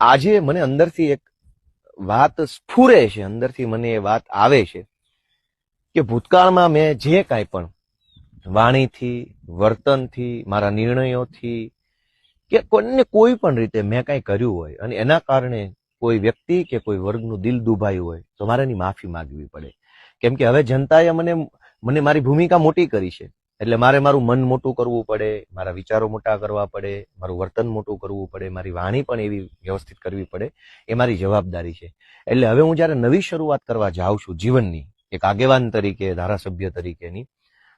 આજે મને અંદરથી એક વાત સ્ફુરે છે, અંદરથી મને એ વાત આવે છે કે ભૂતકાળમાં મેં જે કાંઈ પણ વાણીથી, વર્તનથી, મારા નિર્ણયોથી કે કોઈને કોઈ પણ રીતે મેં કાંઈ કર્યું હોય અને એના કારણે કોઈ વ્યક્તિ કે કોઈ વર્ગનું દિલ દુભાયું હોય, તો મારે એની માફી માંગવી પડે. કેમ કે હવે જનતાએ મને મને મારી ભૂમિકા મોટી કરી છે. એટલે મારે મારું મન મોટું કરવું પડે, મારા વિચારો મોટા કરવા પડે, મારું વર્તન મોટું કરવું પડે, મારી વાણી પણ એવી વ્યવસ્થિત કરવી પડે, એ મારી જવાબદારી છે. એટલે હવે હું જ્યારે નવી શરૂઆત કરવા જાઉં છું જીવનની, એક આગેવાન તરીકે, ધારાસભ્ય તરીકેની,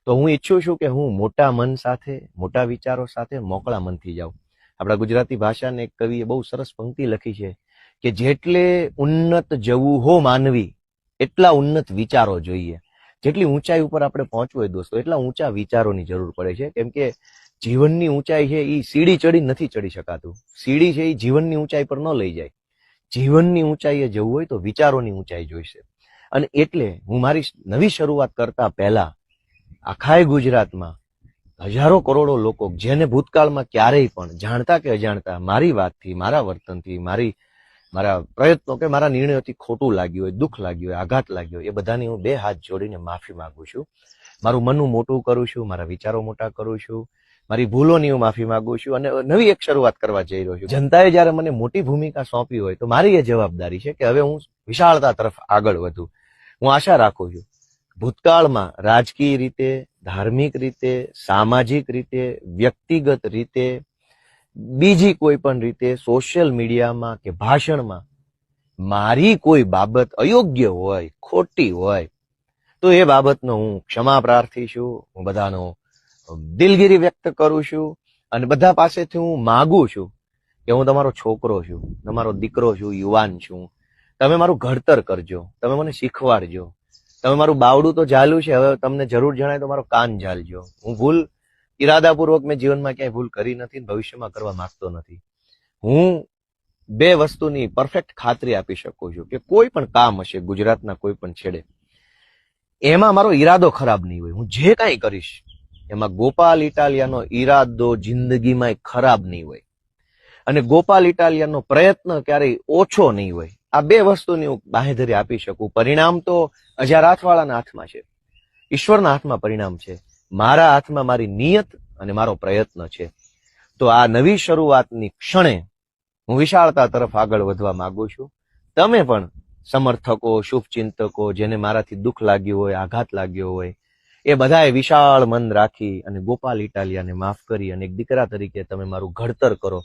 તો હું ઈચ્છું છું કે હું મોટા મન સાથે, મોટા વિચારો સાથે મોકળા મનથી જાઉં. આપણા ગુજરાતી ભાષાને એક કવિએ બહુ સરસ પંક્તિ લખી છે કે જેટલે ઉન્નત જવું હો માનવી, એટલા ઉન્નત વિચારો જોઈએ. જેટલી ઊંચાઈ ઉપર આપણે પહોંચવું હોય દોસ્તો, એટલા ઊંચા વિચારોની જરૂર પડે છે. કેમ કે જીવનની ઊંચાઈ છે એ સીડી ચડી નથી ચડી શકાતું. સીડી છે એ જીવનની ઊંચાઈ પર ન લઈ જાય. જીવનની ઊંચાઈએ જવું હોય તો વિચારોની ઊંચાઈ જોઈશે. અને એટલે હું મારી નવી શરૂઆત કરતા પહેલા આખાય ગુજરાતમાં હજારો કરોડો લોકો, જેને ભૂતકાળમાં ક્યારેય પણ જાણતા કે અજાણતા, મારી વાતથી, મારા વર્તનથી, મારી મારા પ્રયત્નો કે મારા નિર્ણયોથી ખોટું લાગ્યું હોય, દુઃખ લાગ્યું હોય, આઘાત લાગ્યો હોય, એ બધાની હું બે હાથ જોડીને માફી માગું છું. મારું મનનું મોટું કરું છું, મારા વિચારો મોટા કરું છું, મારી ભૂલોની હું માફી માગું છું અને નવી એક શરૂઆત કરવા જઈ રહ્યો છું. જનતાએ જ્યારે મને મોટી ભૂમિકા સોંપી હોય તો મારી એ જવાબદારી છે કે હવે હું વિશાળતા તરફ આગળ વધું. હું આશા રાખું છું, ભૂતકાળમાં રાજકીય રીતે, ધાર્મિક રીતે, સામાજિક રીતે, વ્યક્તિગત રીતે બીજી કોઈ પણ રીતે સોશિયલ મીડિયામાં કે ભાષણમાં મારી કોઈ બાબત અયોગ્ય હોય, ખોટી હોય, તો એ બાબતનો હું ક્ષમા પ્રાર્થી છું. હું બધાનો દિલગીરી વ્યક્ત કરું છું અને બધા પાસેથી હું માગું છું કે હું તમારો છોકરો છું, તમારો દીકરો છું, યુવાન છું. તમે મારું ઘડતર કરજો, તમે મને શીખવાડજો. તમે મારું બાવડું તો ઝાલ્યું છે, હવે તમને જરૂર જણાય તો મારો કાન ઝાલજો. હું ભૂલ ઈરાદાપૂર્વક મેં જીવનમાં ક્યાંય ભૂલ કરી નથી ભવિષ્યમાં કરવા માંગતો નથી. હું બે વસ્તુની પરફેક્ટ ખાતરી આપી શકું છું કે કોઈ પણ કામ હશે, ગુજરાતના કોઈ પણ છેડે, એમાં મારો ઈરાદો ખરાબ નહીં હોય. હું જે કાંઈ કરીશ, એમાં ગોપાલ ઇટાલિયાનો ઈરાદો જિંદગીમાં ખરાબ નહીં હોય. અને ગોપાલ ઇટાલિયાનો પ્રયત્ન ક્યારેય ઓછો નહીં હોય. આ બે વસ્તુની હું બાહેધરી આપી શકું. પરિણામ તો અજારાથવાળાના હાથમાં છે. ઈશ્વરના હાથમાં પરિણામ છે. મારા હાથમાં મારી નિયત અને મારો પ્રયત્ન છે. તો આ નવી શરૂઆતની ક્ષણે હું વિશાળતા તરફ આગળ વધવા માંગુ છું. તમે પણ સમર્થકો, શુભચિંતકો, જેને મારાથી દુઃખ લાગ્યું હોય, આઘાત લાગ્યો હોય, એ બધાએ વિશાળ મન રાખી અને ગોપાલ ઇટાલિયાને માફ કરી અને એક દીકરા તરીકે તમે મારું ઘડતર કરો.